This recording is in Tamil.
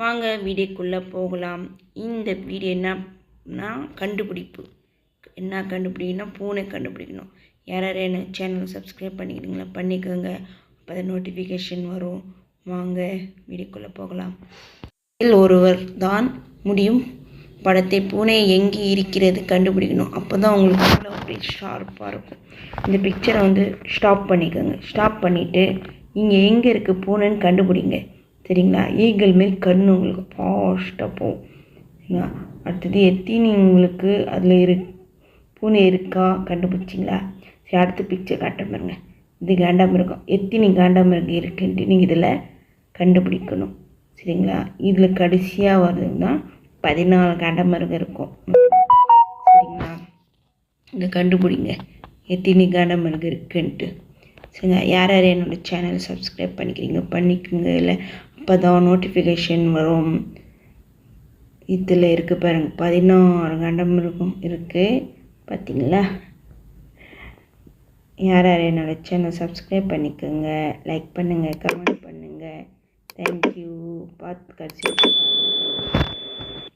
வாங்க வீடியோக்குள்ளே போகலாம். இந்த வீடியோ என்னன்னா கண்டுபிடிப்பு. என்ன கண்டுபிடிக்கணும்னா பூனை கண்டுபிடிக்கணும். யார் யார் என்ன சேனல் சப்ஸ்கிரைப் பண்ணிக்கிறீங்களா பண்ணிக்கோங்க. அப்போ தான் நோட்டிஃபிகேஷன் வரும். வாங்க வீடியோக்குள்ளே போகலாம். இதில் ஒருவர் தான் முடியும். படத்தை பூனை எங்கே இருக்கிறது கண்டுபிடிக்கணும். அப்போ தான் உங்களுக்கு உள்ள அப்படி ஷார்ப்பாக இருக்கும். இந்த பிக்சரை வந்து ஸ்டாப் பண்ணிக்கோங்க. ஸ்டாப் பண்ணிவிட்டு இங்கே எங்கே இருக்குது பூனைன்னு கண்டுபிடிங்க. சரிங்களா? ஈகிள் மேல் கண் உங்களுக்கு ஃபாஸ்ட்டாக போகும். சரிங்களா? அடுத்தது எத்தினி உங்களுக்கு அதில் இரு பூனை இருக்கா கண்டுபிடிச்சிங்களா? சரி அடுத்த பிக்சர் காட்ட பாருங்க. இது காண்டாமிருகம். எத்தினி காண்டாமிருகம் இருக்குன்ட்டு நீங்கள் இதில் கண்டுபிடிக்கணும். சரிங்களா? இதில் கடைசியாக வருதுன்னா பதினாலு காண்டாமிருகம் இருக்கும். சரிங்களா? இதை கண்டுபிடிங்க. எத்தினி காண்டாமிருகம் இருக்குன்ட்டு. சரிங்க யார் யார் என்னோடய சேனல் சப்ஸ்கிரைப் பண்ணிக்கிறீங்க? பண்ணிக்கோங்க. இல்லை அப்போ தான் நோட்டிஃபிகேஷன் வரும். இதில் இருக்குது பாருங்க பதினாறு காண்டாமிருகம் இருக்குது பார்த்தீங்களா யார் யார் என்னோடய சேனல் சப்ஸ்கிரைப் பண்ணிக்கோங்க லைக் பண்ணுங்கள் கமெண்ட் பண்ணுங்கள் தேங்க்யூ பார்த்து கடைசி